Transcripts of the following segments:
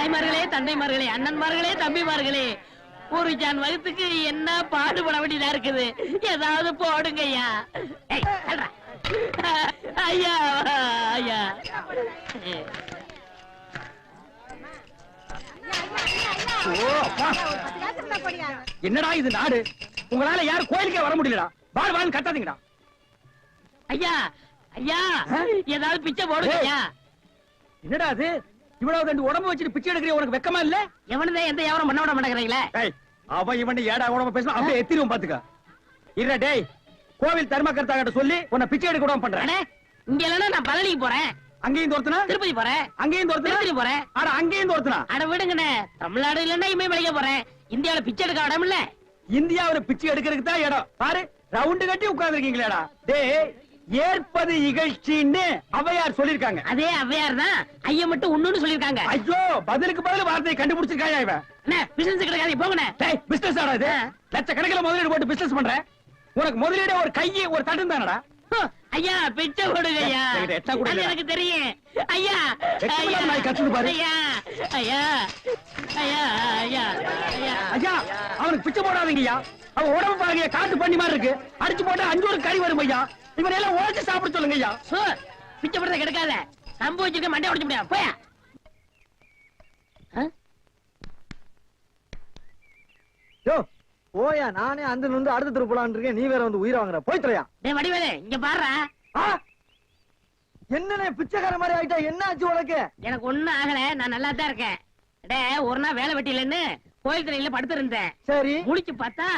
தாய்மார்களே தந்தைமார்களே அண்ணன்மார்களே தம்பிமார்களே ஒரு ஜான் வகுத்துக்கு என்ன பாடுபட வேண்டியதா இருக்குது? ஏதாவது போடுங்க ஐயா. ஐயா. ஐயா. என்னடா இது நாடு? உங்களால யாரும் கோயிலுக்கே வர முடியலடா. வாழ் வாழ் கத்தாதீங்கடா. ஐயா ஐயா? ஏதாவது பிச்சை போடுங்க என்னடா அது? இவ்வளவு ரெண்டு உடம்பு வச்சுட்டு பிச்சை எடுக்கிற உனக்கு வெக்கமா இல்ல? எவனதே எந்த வியாபாரம் பண்ண விட மாட்டேங்கிறீங்களே? அவன் இவன் ஏடா உடம்பு பேசுனா அப்படியே எத்திரும் பாத்துக்க. இல்ல டேய் கோவில் தர்மகர்த்தா கிட்ட சொல்லி உன்னை பிச்சை எடுக்க விடாம பண்றேன். இங்க இல்லைன்னா நான் பழனிக்கு போறேன். அங்கேயும் தோர்த்தனா? திருப்பதி போறேன். அங்கேயும் திருப்பதி தோர்த்தனா போறேன். அட அங்கேயும் தோர்த்தனா? அட விடுங்கண்ணே தமிழ்நாடு இல்லைன்னா இமே விளைக்க போறேன். இந்தியாவுல பிச்சை எடுக்க இடம் இல்ல. இந்தியாவுல பிச்சை எடுக்கிறதுக்கு தான் இடம். பாரு ரவுண்டு கட்டி உட்கார்ந்துருக்கீங்களேடா. டேய் ஏற்பது இகழ்ச்சின்னு அவையார் சொல்லிருக்காங்க அதே அவ்வையார் தான் ஐயா மட்டும் ஒண்ணுன்னு சொல்லிருக்காங்க ஐயோ பதிலுக்கு பதில் வார்த்தையை கண்டுபிடிச்சிருக்காயா இவன்? அண்ணே பிசினஸ் கிடைக்காது போங்கண்ணே. டேய் பிசினஸ் ஆடா இது. ஆ. லட்சக்கணக்கில் முதலீடு போட்டு பிசினஸ் பண்ற? உனக்கு முதலீடு ஒரு கையை ஒரு தட்டும் தானடா? ஐயா பிச்சை போடுங்க ஐயா? எனக்கு தெரியும். ஐயா ஐயா கத்துது பாரு. ஐயா ஐயா ஐயா ஐயா ஐயா. ஐயா அவனுக்கு பிச்சை போடாதீங்கய்யா. அவன் உடம்பு பாருங்க காட்டு பண்ணி மாதிரி இருக்கு. அடிச்சு போட்டா அஞ்சு ஒரு கறி வரும் ஐயா. இவனை எல்லாம் உழைச்சு சாப்பிட சொல்லுங்க ஐயா. சோ பிச்சை போடுறத கிடைக்காத. நம்ப வச்சிருக்க மண்டை உடைச்சு முடியாது போயா? யோ போயா. நானே அந்த நொந்து அடுத்த தெரு போலான்னு இருக்கேன். நீ வேற வந்து உயிரை வாங்குற. போய் தொலையா. டேய் வடிவேலு இங்க பாருடா. என்னண்ணே பிச்சைக்கார மாதிரி ஆயிட்டா? என்ன ஆச்சு உனக்கு? எனக்கு ஒண்ணும் ஆகல. நான் நல்லா தான் இருக்கேன். டே ஒரு நாள் வேலை வெட்டிலன்னு கோயில் திரையில படுத்திருந்தேன். சரி. முழிச்சு பார்த்தா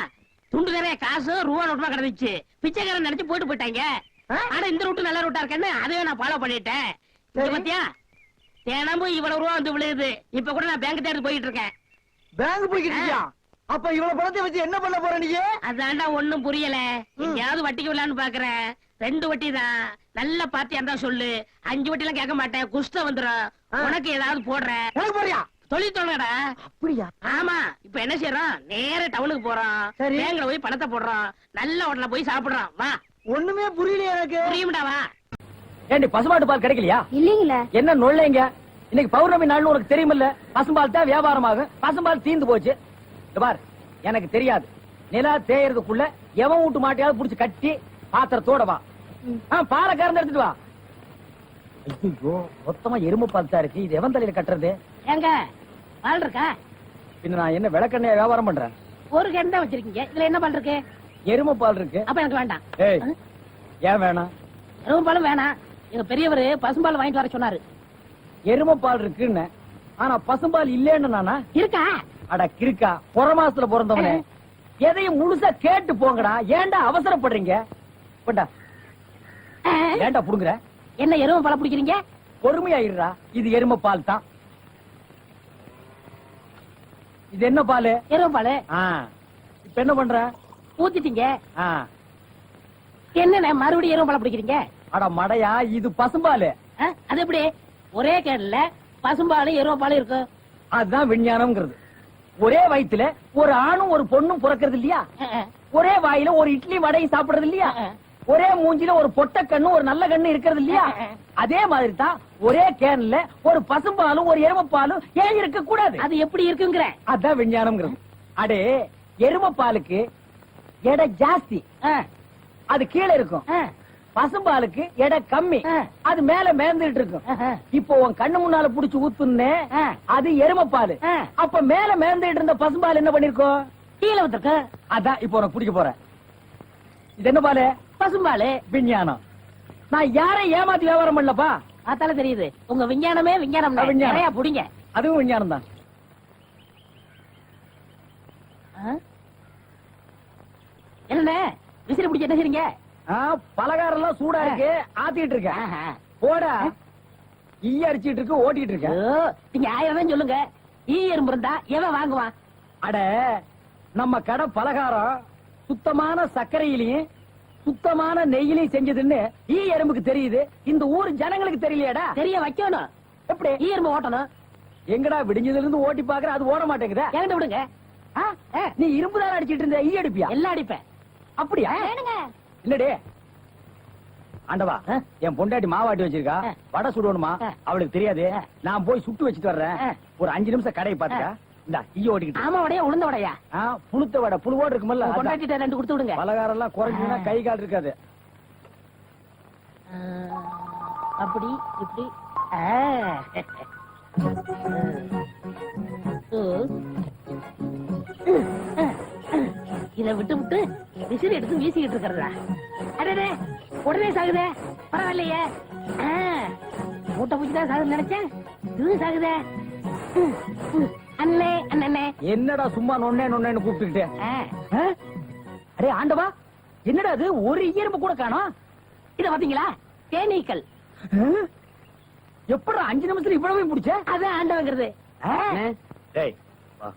துண்டு நிறைய காசு ரூபா நோட்டுமா கிடந்துச்சு. பிச்சைக்காரன் நினைச்சு போயிட்டு போயிட்டாங்க? ஆனா இந்த ரூட்டு நல்ல ரூட்டா இருக்கேன்னு அதுவே நான் ஃபாலோ பண்ணிட்டேன். பாத்தியா? தினமும் இவ்வளவு ரூபா வந்து விழுகுது. இப்ப கூட நான் பேங்க் தேடி போயிட்டு இருக்கேன். பேங்க் போய்கிட்டு இருக்கியா? அப்ப இவ்வளவு பணத்தை வச்சு என்ன பண்ண போற நீ? அதான்டா ஒண்ணும் புரியல. எங்கேயாவது வட்டிக்கு விடலான்னு பாக்குறேன். ரெண்டு வட்டி தான். நல்ல பாத்தியா இருந்தா சொல்லு. அஞ்சு வட்டி எல்லாம் கேட்க மாட்டேன். குஷ்டம் வந்துரும். ஆ. உனக்கு ஏதாவது போடுறேன். போறியா? தொழில் தொடங்கடா அப்படியா? ஆமா இப்ப என்ன செய்யறோம் நேர டவுனுக்கு போறோம் சரி. பேங்க்ல போய் பணத்தை போடுறோம் நல்ல ஹோட்டல்ல போய் சாப்பிடுறோம் வா. ஒண்ணுமே புரியலையே எனக்கு. புரியும்டா வா. ஏண்டி பசுமாட்டு பால் கிடைக்கலையா? இல்லீங்களே. என்ன நொல்லைங்க இன்னைக்கு பௌர்ணமி நாள்னு உனக்கு தெரியுமில்ல. பசும்பால் தான் வியாபாரமாகும். பசும்பால் தீந்து போச்சு. பார் எனக்கு தெரியாது. நிலா தேயறதுக்குள்ள எவன் வீட்டு மாட்டையாவது புடிச்சு கட்டி பாத்திரத்தோட வா. பாலை கறந்து எடுத்துட்டு வா. ஐயோ மொத்தமா எருமை பால் தான் இருக்கு. இது எவன் தலையில கட்டுறது? ஏங்க பால் இருக்கா பின்ன நான் என்ன விளக்கெண்ணெய் வியாபாரம் பண்றேன்? ஒரு தான் வச்சிருக்கீங்க. இதுல என்ன பால் இருக்கு எருமை பால் இருக்கு. அப்ப எனக்கு வேண்டாம். ஏய் ஏன் வேணாம்? எருமை பாலும் வேணாம். எங்க பெரியவர் பசும்பால் வாங்கிட்டு வர சொன்னாரு. எருமை பால் இருக்குன்னு. ஆனா பசும்பால் இல்லேன்னு நானா? இருக்கா? அட கிறுக்கா புற மாசத்துல பிறந்தவனே எதையும் முழுசா கேட்டு போங்கடா. ஏன்டா அவசரப்படுறீங்க? போண்டா ஏன்டா புடுங்குற? என்ன எருமை பாலை பிடிக்கிறீங்க? பொறுமையா இருடா இது எருமை பால் தான் இது என்ன பால்? எருமை பால். இப்ப என்ன பண்ற? ஊத்திட்டீங்க. ஆ, என்னண்ணே மறுபடியும் எருமை பாலை பிடிக்கிறீங்க? அட மடையா இது பசும்பால். அது எப்படி? ஒரே கேன்ல பசும்பாலும் எருமை பாலும் இருக்கும் அதுதான் விஞ்ஞானம்ங்கிறது. ஒரே வயித்துல ஒரு ஆணும் ஒரு பொண்ணும் பிறக்கிறது இல்லையா. ஒரே வாயில ஒரு இட்லி வடையும் சாப்பிடுறது இல்லையா? ஒரே மூஞ்சில ஒரு பொட்ட கண்ணு ஒரு நல்ல கண்ணு இருக்கிறது இல்லையா? அதே மாதிரி தான் ஒரே கேன்ல ஒரு பசும்பாலும் ஒரு எருமைப்பாலும் ஏன் இருக்க கூடாது அது எப்படி இருக்குங்கிற? அதான் விஞ்ஞானம்ங்கிறது. அடே எருமைப்பாலுக்கு எடை ஜாஸ்தி. அது கீழே இருக்கும். பசும்பாலுக்கு எடை கம்மி. அது மேல மேந்துட்டு இருக்கும். இப்போ உன் கண்ணு முன்னால புடிச்சு ஊத்துனே. அது எருமைப்பாலு. அப்ப மேல மேந்துட்டு இருந்த பசும்பால் என்ன பண்ணிருக்கோம்? கீழே வந்துருக்கு அதான் இப்போ உனக்கு பிடிக்க போறேன். இது என்ன பாலு? பசும்பாலு விஞ்ஞானம். நான் யாரையும் ஏமாத்தி வியாபாரம் பண்ணலப்பா? அதால தெரியுது. உங்க விஞ்ஞானமே விஞ்ஞானம். நிறைய புடிங்க. அதுவும் விஞ்ஞானம் தான் என்ன விசிறி பிடிச்சி என்ன செய்றீங்க? பலகாரம் எல்லாம் சூடா இருக்கு. ஆத்திட்டு இருக்கேன். போடா. ஈ அடிச்சிட்டு இருக்கு ஓட்டிட்டு இருக்கேன். நீங்க ஆயிரம் சொல்லுங்க. ஈ எறும்பு இருந்தா எவன் வாங்குவான்? அட நம்ம கடை பலகாரம் சுத்தமான சர்க்கரையிலையும் சுத்தமான நெய்யிலையும் செஞ்சதுன்னு ஈ எறும்புக்கு தெரியுது. இந்த ஊர் ஜனங்களுக்கு தெரியலையாடா. தெரிய வைக்கணும். எப்படி? ஈ எறும்பு ஓட்டணும். எங்கடா விடிஞ்சதுல இருந்து ஓட்டி பாக்குற அது ஓட மாட்டேங்குதா? என்கிட்ட விடுங்க? நீ இரும்பு தான் அடிச்சிட்டு இருந்த? ஈ அடிப்பியா எல்லாம் அடிப்பேன். அப்படியா? இல்லடே. ஆண்டவா என் பொண்டாட்டி மாவாட்டி வச்சிருக்கா. வடை சுடணுமா. அவளுக்கு தெரியாது. நான் போய் சுட்டு வச்சுட்டு வர்றேன். ஒரு அஞ்சு நிமிஷம் கடையை பாத்துக்க இந்த ஈய ஓட்டிக்கிட்டு ஆமா உடைய உளுந்த உடையா? புழுத்த வடை புழுவோடு இருக்குமல்ல. கொண்டாட்டிட்ட ரெண்டு கொடுத்து விடுங்க. பலகாரம் எல்லாம் குறைஞ்சுன்னா கை கால் இருக்காது. அப்படி இப்படி. இத விட்டு விட்டு விசிறி எடுத்து வீசிக்கிட்டு இருக்கிறதா? அடடே உடனே சாகுதே. பரவாயில்லையே. மூட்டை பூச்சி தான் சாகுது நினைச்சேன். இது சாகுதே. அண்ணே அண்ணனே. என்னடா சும்மா நொண்ணே நொண்ணேன்னு கூப்பிட்டுக்கிட்டு? அடே ஆண்டவா என்னடா அது ஒரு ஈரம்பு கூட காணோம். இத பாத்தீங்களா? தேனீக்கள். எப்படா அஞ்சு நிமிஷத்துல இவ்வளவு பிடிச்ச? அதான் ஆண்டவங்கிறது. ஆ. டேய் வா.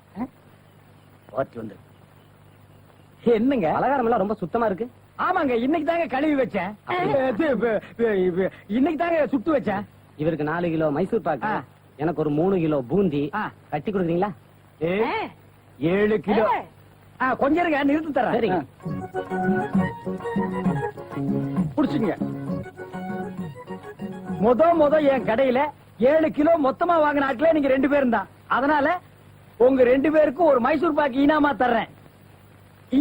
வாத்தி வந்து. என்னங்க? பலகாரம் எல்லாம் ரொம்ப சுத்தமா இருக்கு. ஆமாங்க இன்னைக்கு தாங்க கழுவி வச்சேன் இன்னைக்கு தாங்க சுட்டு வச்சேன் இவருக்கு நாலு கிலோ மைசூர் பாக்கு. எனக்கு ஒரு மூணு கிலோ பூந்தி. கட்டி கொடுக்குறீங்களா. ஏழு கிலோ. கொஞ்சம் இருங்க நிறுத்தி தரேன். சரிங்க. புடிச்சுங்க முத முத என் கடையில ஏழு கிலோ மொத்தமா வாங்கின ஆட்களே நீங்க ரெண்டு பேரும் தான். அதனால உங்க ரெண்டு பேருக்கும் ஒரு மைசூர் பாக்கு இனாமா தர்றேன்.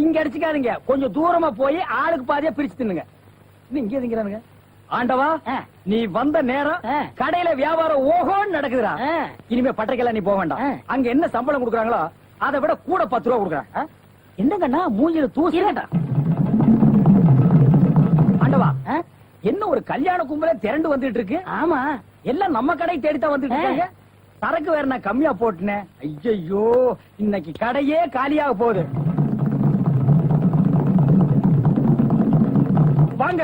இங்க அடிச்சுக்காதீங்க. கொஞ்சம் தூரமா போய் ஆளுக்கு பாதியா பிரிச்சு தின்னுங்க. இங்கே திங்கிறானுங்க ஆண்டவா. நீ வந்த நேரம். கடையில வியாபாரம் ஓஹோன்னு நடக்குதுடா. இனிமே பட்டைக்கெல்லாம் நீ போக வேண்டாம். அங்க என்ன சம்பளம் கொடுக்குறாங்களோ அதை விட கூட பத்து ரூபா கொடுக்குறாங்க என்னங்கண்ணா மூஞ்சில தூசி இருக்கட்டும். ஆண்டவா? என்ன ஒரு கல்யாண கும்பல திரண்டு வந்துட்டு இருக்கு ஆமா எல்லாம் நம்ம கடை தேடித்தான் வந்துட்டு இருக்காங்க சரக்கு வேற நான் கம்மியா போட்டுனேன் ஐயோ இன்னைக்கு கடையே காலியாக போகுது வாங்க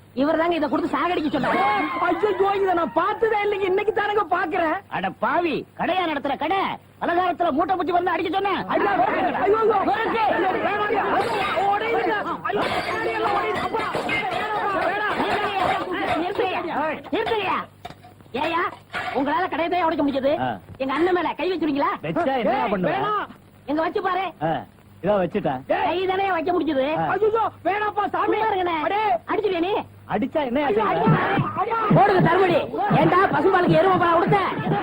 இவர் தாங்க இத கொடுத்து சாகடிக்க சொன்னாங்க ஐயோ இத நான் பார்த்ததே இல்லைங்க இன்னைக்கு தானங்க பாக்குறேன் அட பாவி கடையா நடத்துற கடை பலகாரத்துல மூட்டை பூச்சி வந்து அடிக்க சொன்னேன். ஏய்யா, உங்களால கடையை தான் உடைக்க முடிஞ்சது. எங்க அண்ணன் மேல கை வச்சிருக்கீங்களா ஏய். எங்க வச்சு பாரு இதோ வச்சுட்டேன். கை தானே வைக்க முடிஞ்சது? ஐயோ வேணாப்பா சாமி. சும்மா இருங்கண்ணே. அடே, அடிச்சிருவியா நீ அடிச்சா என்ன. போடுங்க தர்மடி. ஏண்டா பசும்பாலுக்கு எருமை பழம் கொடுத்த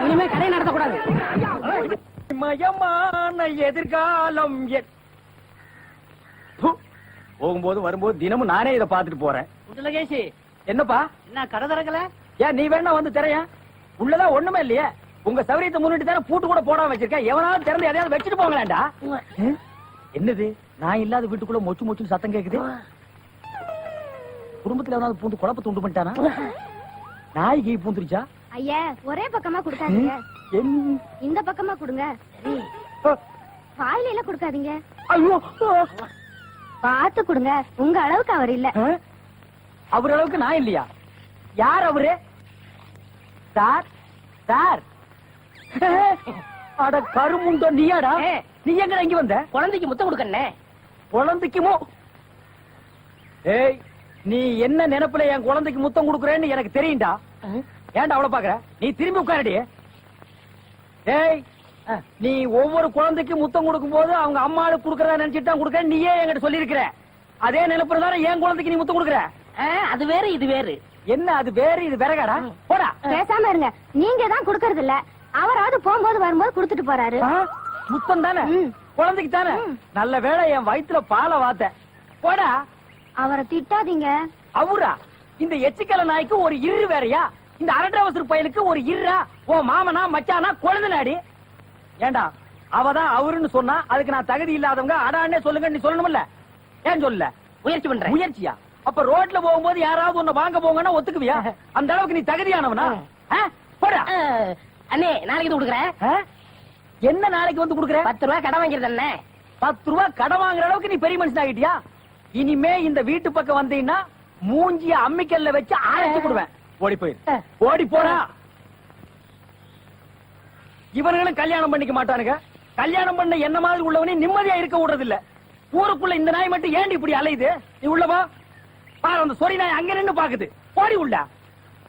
இனிமே கடை நடத்தக்கூடாது. மயமான எதிர்காலம். போகும்போது வரும்போது தினமும் நானே இத பாத்துட்டு போறேன். குண்டலகேசி என்னப்பா? என்ன கடை திறக்கல? ஏன் நீ வேணா வந்து திரையா உள்ளதான் ஒண்ணுமே இல்லையே. உங்க சௌரியத்தை முன்னிட்டு தானே பூட்டு கூட போடாம வச்சிருக்கேன். எவனாவது திறந்து எதையாவது வச்சுட்டு போங்களேன்டா என்னது? நான் இல்லாத வீட்டுக்குள்ள மொச்சு மொச்சு சத்தம் கேக்குது? குடும்பத்துல எவனாவது பூந்து குழப்பத்தை உண்டு பண்ணிட்டானா? நாய் கீ பூந்துருச்சா? ஐயா ஒரே பக்கமா கொடுக்காதீங்க. இந்த பக்கமா கொடுங்க. வாயில எல்லாம் கொடுக்காதீங்க. ஐயோ பார்த்து கொடுங்க. உங்க அளவுக்கு அவர் இல்ல? அவர் அளவுக்கு நான் இல்லையா? யார் அவரு? சார்? சார்? அட கருமுண்டோ நீயாடா. நீ எங்க இங்க வந்த? குழந்தைக்கு முத்தம் கொடுக்கண்ணே குழந்தைக்குமோ? ஏய் நீ என்ன நினைப்புல என் குழந்தைக்கு முத்தம் கொடுக்குறேன்னு எனக்கு தெரியும்டா. ஏன்டா அவளை பாக்குற? நீ திரும்பி உட்காரடி. ஏய் நீ ஒவ்வொரு குழந்தைக்கு முத்தம் கொடுக்கும் போது அவங்க அம்மாளுக்கு கொடுக்கறதா நினைச்சிட்டு தான் கொடுக்க நீயே என்கிட்ட சொல்லியிருக்கிற. அதே நினைப்புல தானே என் குழந்தைக்கு நீ முத்தம் கொடுக்குற? அது வேற இது வேறு. என்ன அது வேறு இது விறகாடா? போடா. பேசாம இருங்க. நீங்க தான் கொடுக்கறது இல்ல அவராவது போகும்போது வரும்போது கொடுத்துட்டு போறாரு? முத்தம் தானே. குழந்தைக்கு தானே? நல்ல வேளை என் வயித்துல பாலை வாத்த. போடா. அவரை திட்டாதீங்க. அவரா இந்த எச்சிக்கல நாய்க்கு ஒரு இரு வேறயா? இந்த அரட்டவசர் பயலுக்கு ஒரு இருரா? ஓ மாமனா மச்சானா குழந்தை ஏண்டா அவதான் அவருன்னு சொன்னா அதுக்கு நான் தகுதி இல்லாதவங்க அடான்னே சொல்லுங்க நீ சொல்லணும்ல ஏன் சொல்லல முயற்சி பண்றேன். முயற்சியா? அப்ப ரோட்ல போகும்போது யாராவது உன்னை வாங்க போங்கன்னா ஒத்துக்குவியா? அந்த அளவுக்கு நீ தகுதியானவனா? ஆ? போடா. அண்ணே நாளைக்கு இது கொடுக்குறேன். ஆ? என்ன நாளைக்கு வந்து குடுக்குற? பத்து ரூபாய் கடை வாங்கிறது பத்து ரூபா கடன் வாங்குற அளவுக்கு நீ பெரிய மனுஷன் ஆகிட்டியா? இனிமே இந்த வீட்டு பக்கம் வந்தீங்கன்னா மூஞ்சிய அம்மிக்கல்ல வச்சு அரைச்சு விடுவேன் ஓடி போயிரு. ஓடி போடா. இவனுங்களும் கல்யாணம் பண்ணிக்க மாட்டானுங்க. கல்யாணம் பண்ண என்ன மாதிரி உள்ளவனே நிம்மதியா இருக்க விடுறது இல்ல ஊருக்குள்ள இந்த நாய் மட்டும் ஏண்டி இப்படி அலையுது? நீ உள்ளவா பாரு அந்த சொறி நாய் அங்க நின்னு பாக்குது. போடி உள்ள.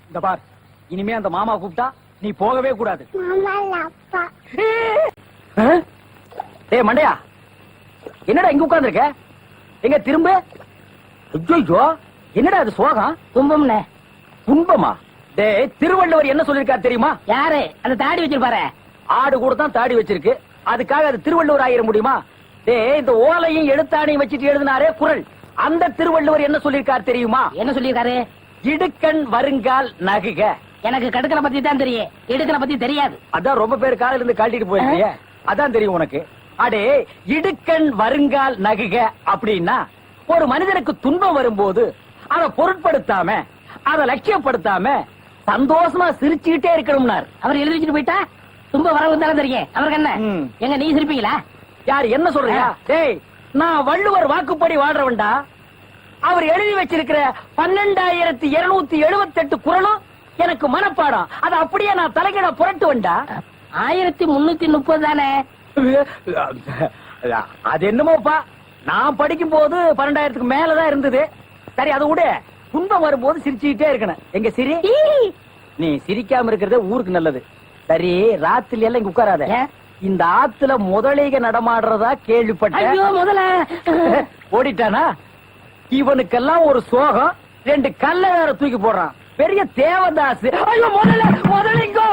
இந்த பார். இனிமே அந்த மாமா கூப்பிட்டா நீ போகவே கூடாது? டேய் மண்டையா? என்னடா இங்க உட்கார்ந்திருக்க? எங்க திரும்ப? ஐயோ என்னடா அது சோகம்? துன்பம்னே. துன்பமா? டேய் திருவள்ளுவர் என்ன சொல்லிருக்காரு தெரியுமா? யாரு? அந்த தாடி வச்சிருப்பாரு. ஆடு கூட தான் தாடி வச்சிருக்கு. அதுக்காக அது திருவள்ளுவர் ஆயிர முடியுமா? டேய் இந்த ஓலையும் எழுத்தாணையும் வச்சுட்டு எழுதினாரே குரல். அந்த திருவள்ளுவர் என்ன சொல்லிருக்காரு தெரியுமா? என்ன சொல்லியிருக்காரு? இடுக்கண் வருங்கால் நகுக. எனக்கு கடுக்கனை பத்தி தான் தெரியும் இடுக்கனை பத்தி தெரியாது. அதான் ரொம்ப பேர் காலையில இருந்து கழட்டிட்டு போயிருக்கீங்க. அதான் தெரியும் உனக்கு. அடே இடுக்கண் வருங்கால் நகுக அப்படின்னா ஒரு மனிதனுக்கு துன்பம் வரும்போது அதை பொருட்படுத்தாம அதை லட்சியப்படுத்தாம சந்தோஷமா சிரிச்சுக்கிட்டே இருக்கணும்னார். அவர் எழுதி வச்சுட்டு போயிட்டா? தும்ப வரவு தானே தெரியும். அவருக்கு என்ன. எங்க நீ சிரிப்பீங்களா? யார் என்ன சொல்றியா டேய் நான் வள்ளுவர் வாக்குப்படி வாழ்றவன்டா அவர் எழுதி வச்சிருக்கிற பன்னெண்டாயிரத்தி இருநூத்தி எழுபத்தி எட்டு குரலும் எனக்கு மனப்பாடம். அதை அப்படியே நான் தலைகீழ புரட்டுவேன்டா ஆயிரத்தி முன்னூத்தி முப்பது தானே? அது என்னமோப்பா? நான் படிக்கும் போது பன்னெண்டாயிரத்துக்கு மேலதான் இருந்தது. சரி அதை விட. துன்பம் வரும்போது சிரிச்சுக்கிட்டே இருக்கணும். எங்க சிரி? நீ சிரிக்காம இருக்கிறதே ஊருக்கு நல்லது. சரி ராத்திரி எல்லாம் இங்க உட்காராத? இந்த ஆத்துல முதலைக நடமாடுறதா கேள்விப்பட்டேன் முதல்ல ஓடிட்டானா? இவனுக்கெல்லாம் ஒரு சோகம் ரெண்டு கல்ல வேற தூக்கி போடுறான். பெரிய தேவதாஸ் ஐயோ முதல்ல முதலிங்கோ